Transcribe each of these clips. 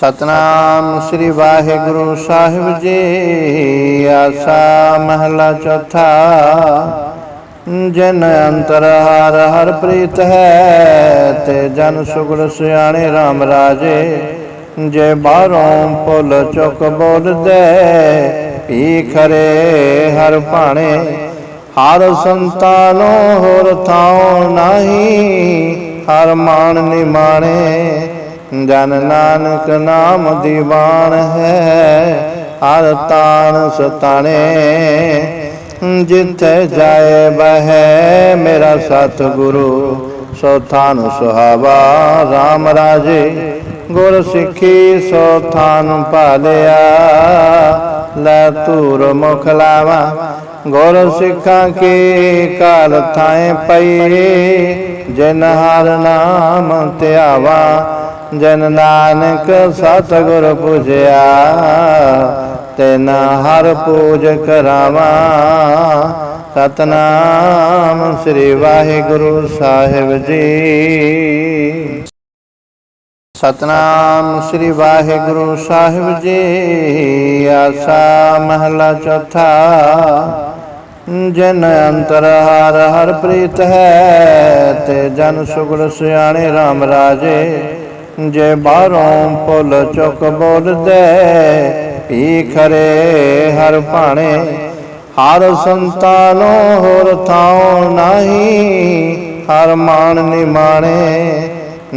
ਸਤਨਾਮ ਸ੍ਰੀ ਵਾਹਿਗੁਰੂ ਸਾਹਿਬ ਜੀ, ਆਸਾ ਮਹਲਾ ਚੌਥਾ। ਜਨ ਅੰਤਰ ਹਰ ਹਰ ਪ੍ਰੀਤ ਹੈ, ਤੇ ਜਨ ਸੁਗੜ ਸਿਆਣੇ RAM ਰਾਜੇ। ਜੇ ਬਾਹਰੋਂ ਪੁੱਲ ਚੁੱਕ ਬੋਲਦੇ ਪੀ ਖਰੇ ਹਰ ਭਾਣੇ? ਹਰ ਸੰਤਾਨੋ ਹੋਰ ਥਾਉ ਨਹੀਂ, ਹਰ ਮਾਨ ਨਿਮਾਣੇ। ਜਨ ਨਾਨਕ ਨਾਮ ਦੀਵਾਨ ਹੈ, ਹਰ ਤਾਨ ਸਤਾਣੇ। ਜਿੱਥੇ ਜਾਏ ਬਹਿ ਮੇਰਾ ਸਤਿਗੁਰੂ, ਸੋ ਥਾਨ ਸੁਹਾਵਾ RAM ਰਾਜੇ। ਗੁਰ ਸਿੱਖੀ ਸੋ ਥਾਨ ਭਾਲਿਆ, ਲੈ ਤੂਰ ਮੁਖ ਲਾਵਾ। ਗੁਰ ਸਿੱਖਾਂ ਕੀ ਕਾਲ ਥਾਏ ਪਈ, ਜਿਨ ਹਰ ਨਾਮ ਧਿਆਵਾ। ਜਨ ਨਾਨਕ ਸਤਿਗੁਰ ਪੁਜਿਆ, ਤੈਨ ਹਰ ਪੂਜ ਕਰਾਵਾ। ਸਤਨਾਮ ਸ੍ਰੀ ਵਾਹਿਗੁਰੂ ਸਾਹਿਬ ਜੀ। ਸਤਨਾਮ ਸ੍ਰੀ ਵਾਹਿਗੁਰੂ ਸਾਹਿਬ ਜੀ, ਆਸਾ ਮਹਲਾ ਚੌਥਾ। ਜਨ ਅੰਤਰ ਹਰ ਹਰ ਪ੍ਰੀਤ ਹੈ, ਤੇ ਜਨ ਸੁਗੜ ਸਿਆਣੇ RAM ਰਾਜੇ। ਜੇ ਬਾਹਰੋਂ ਪੁੱਲ ਚੁੱਕ ਬੋਲਦੇ ਪੀ ਖਰੇ ਹਰ ਭਾਣੇ? ਹਰ ਸੰਤਾਨੋ ਹੋਰ ਥਾਉ ਨਹੀਂ, ਹਰ ਮਾਨ ਨਿਮਾਣੇ।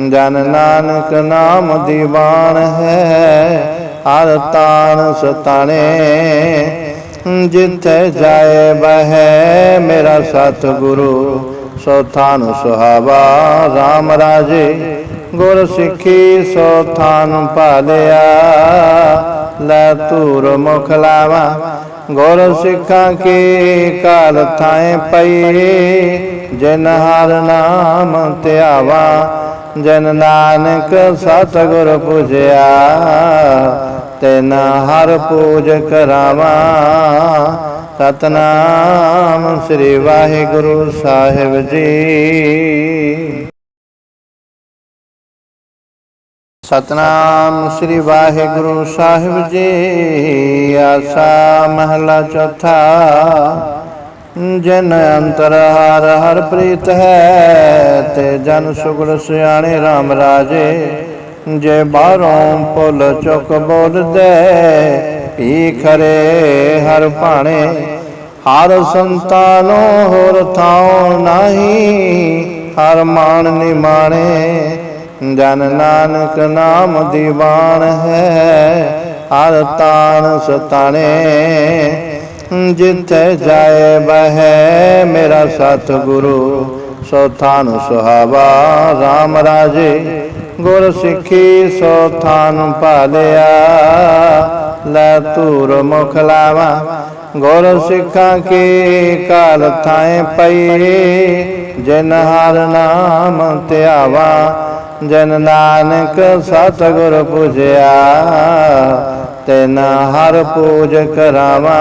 ਜਨ ਨਾਨਕ ਨਾਮ ਦੀਵਾਨ ਹੈ, ਹਰ ਤਾਨ ਸਤਾਣੇ। ਜਿੱਥੇ ਜਾਏ ਬਹਿ ਮੇਰਾ ਸਤਿਗੁਰੂ, ਸੋ ਥਾਨ ਸੁਹਾਵਾ RAM ਰਾਜੇ। ਗੁਰ ਸਿੱਖੀ ਸੋ ਥਾਨ ਭਾਲਿਆ, ਲੈ ਤੂਰ ਮੁਖ ਲਾਵਾ। ਗੁਰ ਸਿੱਖਾਂ ਕੀ ਕਾਲ ਥਾਏ ਪਈ, ਜਿਨ ਹਰ ਨਾਮ ਧਿਆਵਾ, ਜਨ ਨਾਨਕ ਸਤਿਗੁਰ ਪੁਜਿਆ, ਤੈਨ ਹਰ ਪੂਜ ਕਰਾਵਾ। ਸਤਨਾਮ ਸ੍ਰੀ ਵਾਹਿਗੁਰੂ ਸਾਹਿਬ ਜੀ। ਸਤਨਾਮ ਸ੍ਰੀ ਵਾਹਿਗੁਰੂ ਸਾਹਿਬ ਜੀ, ਆਸਾ ਮਹਲਾ ਚੌਥਾ। ਜਨ ਅੰਤਰ ਹਰ ਹਰ ਪ੍ਰੀਤ ਹੈ, ਤੇ ਜਨ ਸੁਗੜ ਸਿਆਣੇ RAM ਰਾਜੇ। ਜੇ ਬਾਹਰੋਂ ਪੁੱਲ ਚੁੱਕ ਬੋਲਦੇ ਪੀ ਖਰੇ ਹਰ ਭਾਣੇ? ਹਰ ਸੰਤਾਨੋ ਹੋਰ ਥਾਉ ਨਹੀਂ, ਹਰ ਮਾਨ ਨਿਮਾਣੇ। ਜਨ ਨਾਨਕ ਨਾਮ ਦੀਵਾਨ ਹੈ, ਹਰ ਤਾਨ ਸਤਾਣੇ। ਜਿੱਥੇ ਜਾਏ ਬਹਿ ਮੇਰਾ ਸਤਿਗੁਰੂ, ਸੋ ਥਾਨ ਸੁਹਾਵਾ RAM ਰਾਜੇ। ਗੁਰ ਸਿੱਖੀ ਸੋ ਥਾਨ ਭਾਲਿਆ, ਲੈ ਤੂਰ ਮੁਖ ਲਾਵਾ। ਗੁਰ ਸਿੱਖਾਂ ਕੀ ਕਾਲ ਥਾਏ ਪਈ, ਜਿਨ ਹਰ ਨਾਮ ਧਿਆਵਾ। ਜਨ ਨਾਨਕ ਸਤਿਗੁਰ ਪੁਜਿਆ, ਤੈਨ ਹਰ ਪੂਜ ਕਰਾਵਾ।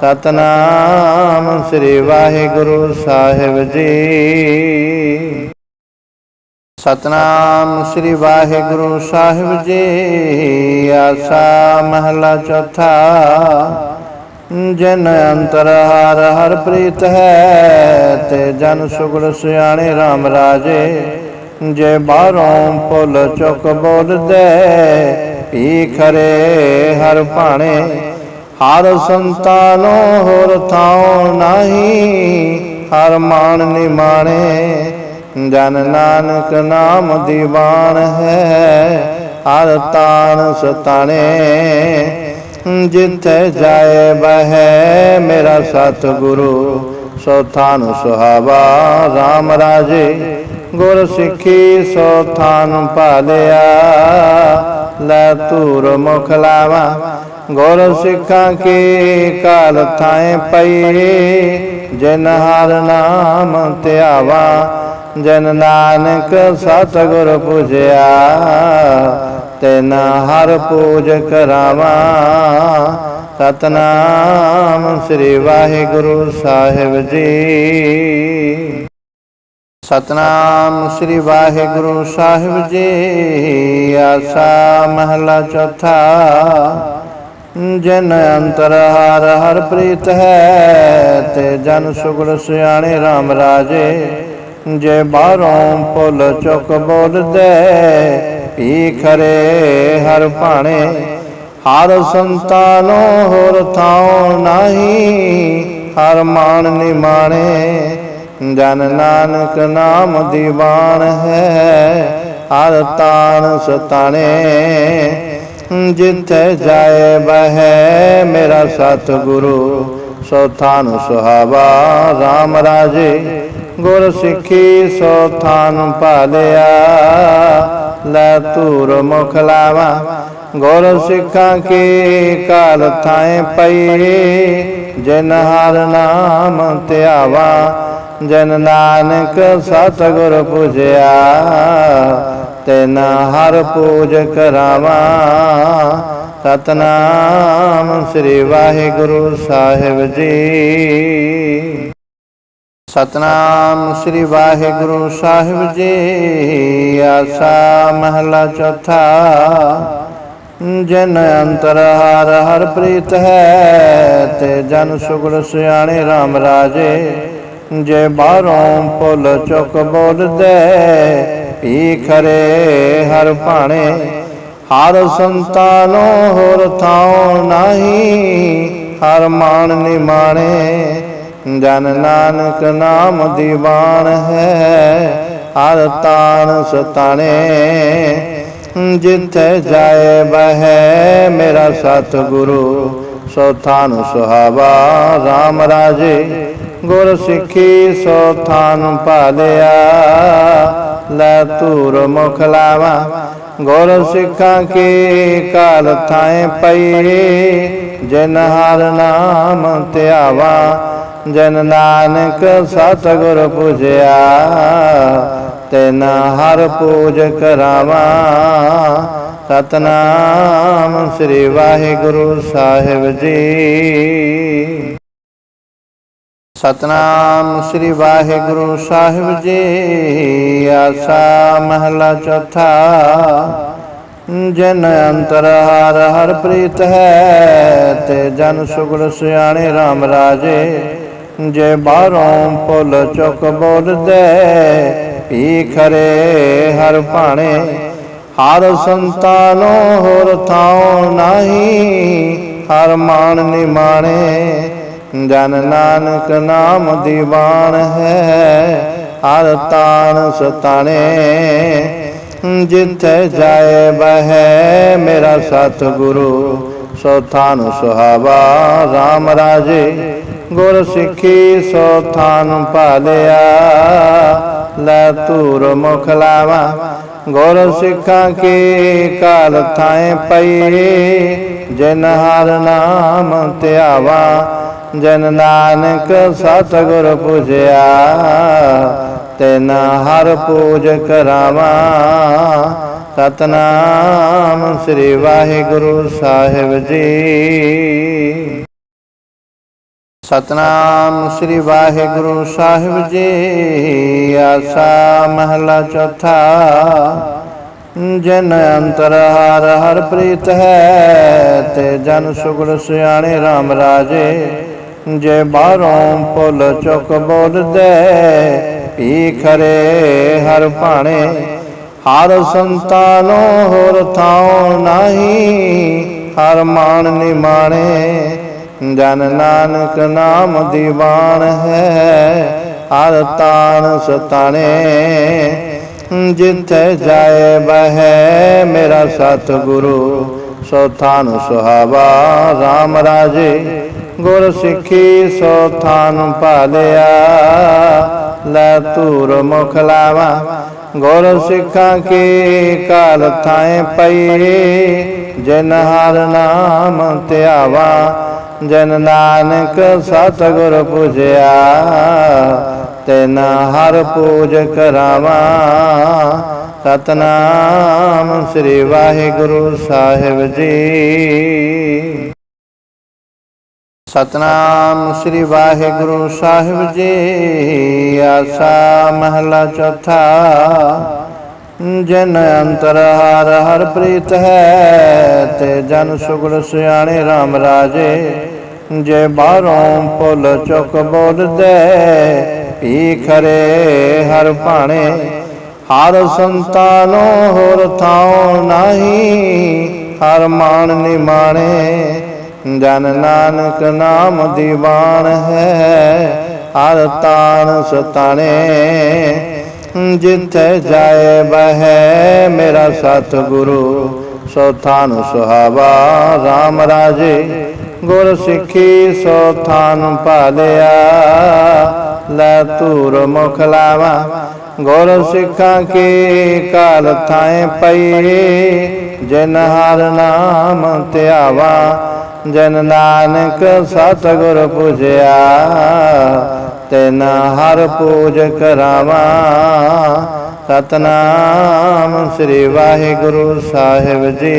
ਸਤਨਾਮ ਸ੍ਰੀ ਵਾਹਿਗੁਰੂ ਸਾਹਿਬ ਜੀ। ਸਤਨਾਮ ਸ੍ਰੀ ਵਾਹਿਗੁਰੂ ਸਾਹਿਬ ਜੀ, ਆਸਾ ਮਹਲਾ ਚੌਥਾ। ਜਨ ਅੰਤਰ ਹਰ ਹਰ ਪ੍ਰੀਤ ਹੈ, ਤੇ ਜਨ ਸੁਗੜ ਸਿਆਣੇ RAM ਰਾਜੇ। ਜੇ ਬਾਹਰੋਂ ਪੁੱਲ ਚੁੱਕ ਬੋਲਦੇ ਪੀ ਖਰੇ ਹਰ ਭਾਣੇ, ਹਰ ਸੰਤਾਨੋ ਹੋਰ ਥਾਉ ਨਹੀਂ, ਹਰ ਮਾਨ ਨਿਮਾਣੇ, ਜਨ ਨਾਨਕ ਨਾਮ ਦੀਵਾਨ ਹੈ, ਹਰ ਤਾਨ ਸਤਾਣੇ, ਜਿੱਥੇ ਜਾਏ ਬਹਿ ਮੇਰਾ ਸਤਿਗੁਰੂ, ਸੋ ਥਾਨ ਸੁਹਾਵਾ RAM ਰਾਜੇ। ਗੁਰ ਸਿੱਖੀ ਸੋ ਥਾਨ ਪਾਲਿਆ ਲੈ ਤੂਰ ਮੁਖ ਲਾਵਾ। ਗੁਰ ਸਿੱਖਾਂ ਕੀ ਕਾਲ ਥਾਏ ਪਈ, ਜਿਨ ਹਰ ਨਾਮ ਧਿਆਵਾ, ਜਨ ਨਾਨਕ ਸਤਿਗੁਰ ਪੁਜਿਆ, ਤੈਨ ਹਰ ਪੂਜ ਕਰਾਵਾ। ਸਤਨਾਮ ਸ੍ਰੀ ਵਾਹਿਗੁਰੂ ਸਾਹਿਬ ਜੀ। ਸਤਨਾਮ ਸ੍ਰੀ ਵਾਹਿਗੁਰੂ ਸਾਹਿਬ ਜੀ, ਆਸਾ ਮਹਲਾ ਚੌਥਾ। ਜਨ ਅੰਤਰ ਹਰ ਹਰ ਪ੍ਰੀਤ ਹੈ, ਤੇ ਜਨ ਸੁਗੜ ਸਿਆਣੇ RAM ਰਾਜੇ। ਜੇ ਬਾਹਰੋਂ ਪੁੱਲ ਚੁੱਕ ਬੋਲਦੇ ਪੀ ਖਰੇ ਹਰ ਭਾਣੇ? ਹਰ ਸੰਤਾਨੋ ਹੋਰ ਥਾਉ ਨਹੀਂ, ਹਰ ਮਾਨ ਨਿਮਾਣੇ। ਜਨ ਨਾਨਕ ਨਾਮ ਦੀਵਾਨ ਹੈ, ਹਰ ਤਾਨ ਸਤਾਣੇ। ਜਿੱਥੇ ਜਾਏ ਬਹਿ ਮੇਰਾ ਸਤਿਗੁਰੂ, ਸੋ ਥਾਨ ਸੁਹਾਵਾ RAM ਰਾਜੇ। ਗੁਰ ਸਿੱਖੀ ਸੋ ਥਾਨ ਭਾਲਿਆ, ਲੈ ਤੂਰ ਮੁਖ ਲਾਵਾ। ਗੁਰ ਸਿੱਖਾਂ ਕੀ ਕਾਲ ਥਾਏ ਪਈ, ਜਿਨ ਹਰ ਨਾਮ ਧਿਆਵਾ। ਜਨ ਨਾਨਕ ਸਤਿਗੁਰ ਪੁਜਿਆ, ਤੈਨ ਹਰ ਪੂਜ ਕਰਾਵਾ। ਸਤਨਾਮ ਸ੍ਰੀ ਵਾਹਿਗੁਰੂ ਸਾਹਿਬ ਜੀ। ਸਤਨਾਮ ਸ੍ਰੀ ਵਾਹਿਗੁਰੂ ਸਾਹਿਬ ਜੀ, ਆਸਾ ਮਹਲਾ ਚੌਥਾ। ਜਨ ਅੰਤਰ ਹਰ ਹਰ ਪ੍ਰੀਤ ਹੈ, ਤੇ ਜਨ ਸੁਗੜ ਸਿਆਣੇ RAM ਰਾਜੇ। ਜੇ ਬਾਹਰੋਂ ਪੁੱਲ ਚੁੱਕ ਬੋਲਦੇ ਪੀ ਖਰੇ ਹਰ ਭਾਣੇ, ਹਰ ਸੰਤਾਨੋ ਹੋਰ ਥਾਉ ਨਹੀਂ, ਹਰ ਮਾਨ ਨਿਮਾਣੇ, ਜਨ ਨਾਨਕ ਨਾਮ ਦੀਵਾਨ ਹੈ, ਹਰ ਤਾਨ ਸਤਾਣੇ, ਜਿੱਥੇ ਜਾਏ ਬਹਿ ਮੇਰਾ ਸਤਿਗੁਰੂ, ਸੋ ਥਾਨ ਸੁਹਾਵਾ RAM ਰਾਜੇ। ਗੁਰ ਸਿੱਖੀ ਸੋ ਥਾਨ ਪਾਲਿਆ ਲੈ ਤੂਰ ਮੁਖ ਲਾਵਾ। ਗੁਰ ਸਿੱਖਾਂ ਕੀ ਕਾਲ ਥਾਏ ਪਈ, ਜਿਨ ਹਰ ਨਾਮ ਧਿਆਵਾ, ਜਨ ਨਾਨਕ ਸਤਿਗੁਰ ਪੁਜਿਆ, ਤੈਨ ਹਰ ਪੂਜ ਕਰਾਵਾ। ਸਤਨਾਮ ਸ੍ਰੀ ਵਾਹਿਗੁਰੂ ਸਾਹਿਬ ਜੀ। ਸਤਨਾਮ ਸ੍ਰੀ ਵਾਹਿਗੁਰੂ ਸਾਹਿਬ ਜੀ, ਆਸਾ ਮਹਲਾ ਚੌਥਾ। ਜਨ ਅੰਤਰ ਹਰ ਹਰ ਪ੍ਰੀਤ ਹੈ, ਤੇ ਜਨ ਸੁਗੜ ਸਿਆਣੇ RAM ਰਾਜੇ। ਜੇ ਬਾਹਰੋਂ ਪੁੱਲ ਚੁੱਕ ਬੋਲਦੇ ਪੀ ਖਰੇ ਹਰ ਭਾਣੇ? ਹਰ ਸੰਤਾਨੋ ਹੋਰ ਥਾਉ ਨਹੀਂ, ਹਰ ਮਾਨ ਨਿਮਾਣੇ। ਜਨ ਨਾਨਕ ਨਾਮ ਦੀਵਾਨ ਹੈ, ਹਰ ਤਾਨ ਸਤਾਣੇ। ਜਿੱਥੇ ਜਾਏ ਬਹਿ ਮੇਰਾ ਸਤਿਗੁਰੂ, ਸੋ ਥਾਨ ਸੁਹਾਵਾ RAM ਰਾਜੇ। ਗੁਰ ਸਿੱਖੀ ਸੋ ਥਾਨ ਭਾਲਿਆ, ਲੈ ਤੂਰ ਮੁਖ ਲਾਵਾ। ਗੁਰ ਸਿੱਖਾਂ ਕੀ ਕਾਲ ਥਾਏ ਪਈ, ਜਿਨ ਹਰ ਨਾਮ ਧਿਆਵਾ। ਜਨ ਨਾਨਕ ਸਤਿਗੁਰ ਪੁਜਿਆ, ਤੈਨ ਹਰ ਪੂਜ ਕਰਾਵਾ। ਸਤਨਾਮ ਸ੍ਰੀ ਵਾਹਿਗੁਰੂ ਸਾਹਿਬ ਜੀ। ਸਤਨਾਮ ਸ੍ਰੀ ਵਾਹਿਗੁਰੂ ਸਾਹਿਬ ਜੀ, ਆਸਾ ਮਹਲਾ ਚੌਥਾ। ਜਨ ਅੰਤਰ ਹਰ ਹਰ ਪ੍ਰੀਤ ਹੈ, ਤੇ ਜਨ ਸੁਗੜ ਸਿਆਣੇ RAM ਰਾਜੇ। ਜੇ ਬਾਹਰੋਂ ਪੁੱਲ ਚੁੱਕ ਬੋਲਦੇ ਪੀ ਖਰੇ ਹਰ ਭਾਣੇ, ਹਰ ਸੰਤਾਨੋ ਹੋਰ ਥਾਉ ਨਹੀਂ, ਹਰ ਮਾਨ ਨਿਮਾਣੇ, ਜਨ ਨਾਨਕ ਨਾਮ ਦੀਵਾਨ ਹੈ, ਹਰ ਤਾਨ ਸਤਾਣੇ, ਜਿੱਥੇ ਜਾਏ ਬਹਿ ਮੇਰਾ ਸਤਿਗੁਰੂ, ਸੋ ਥਾਨ ਸੁਹਾਵਾ RAM ਰਾਜੇ। ਗੁਰ ਸਿੱਖੀ ਸੋ ਥਾਨ ਭਾਲਿਆ, ਲੈ ਤੂਰ ਮੁਖ ਲਾਵਾ। ਗੁਰ ਸਿੱਖਾਂ ਕੀ ਕਾਲ ਥਾਏ ਪਈ, ਜਿਨ ਹਰ ਨਾਮ ਧਿਆਵਾ, ਜਨ ਨਾਨਕ ਸਤਿਗੁਰ ਪੁਜਿਆ, ਤੈਨ ਹਰ ਪੂਜ ਕਰਾਵਾ। ਸਤਨਾਮ ਸ੍ਰੀ ਵਾਹਿਗੁਰੂ ਸਾਹਿਬ ਜੀ। ਸਤਨਾਮ ਸ੍ਰੀ ਵਾਹਿਗੁਰੂ ਸਾਹਿਬ ਜੀ, ਆਸਾ ਮਹਲਾ ਚੌਥਾ। ਜਨ ਅੰਤਰ ਹਰ ਹਰ ਪ੍ਰੀਤ ਹੈ, ਤੇ ਜਨ ਸੁਗੜ ਸਿਆਣੇ RAM ਰਾਜੇ। ਜੇ ਬਾਹਰੋਂ ਪੁੱਲ ਚੁੱਕ ਬੋਲਦੇ ਪੀ ਖਰੇ ਹਰ ਭਾਣੇ? ਹਰ ਸੰਤਾਨੋ ਹੋਰ ਥਾਉ ਨਹੀਂ, ਹਰ ਮਾਨ ਨਿਮਾਣੇ। ਜਨ ਨਾਨਕ ਨਾਮ ਦੀਵਾਨ ਹੈ, ਹਰ ਤਾਨ ਸਤਾਣੇ। ਜਿੱਥੇ ਜਾਏ ਬਹਿ ਮੇਰਾ ਸਤਿਗੁਰੂ, ਸੋ ਥਾਨ ਸੁਹਾਵਾ RAM ਰਾਜੇ। ਗੁਰ ਸਿੱਖੀ ਸੋ ਥਾਨ ਭਾਲਿਆ, ਲੈ ਤੂਰ ਮੁਖ ਲਾਵਾ। ਗੁਰ ਸਿੱਖਾਂ ਕੀ ਕਾਲ ਥਾਏ ਪਈ, ਜਿਨ ਹਰ ਨਾਮ ਧਿਆਵਾ। ਜਨ ਨਾਨਕ ਸਤਿਗੁਰ ਪੁਜਿਆ ਤੈਨ ਹਰ ਪੂਜ ਕਰਾਵਾ। ਸਤਨਾਮ ਸ੍ਰੀ ਵਾਹਿਗੁਰੂ ਸਾਹਿਬ ਜੀ।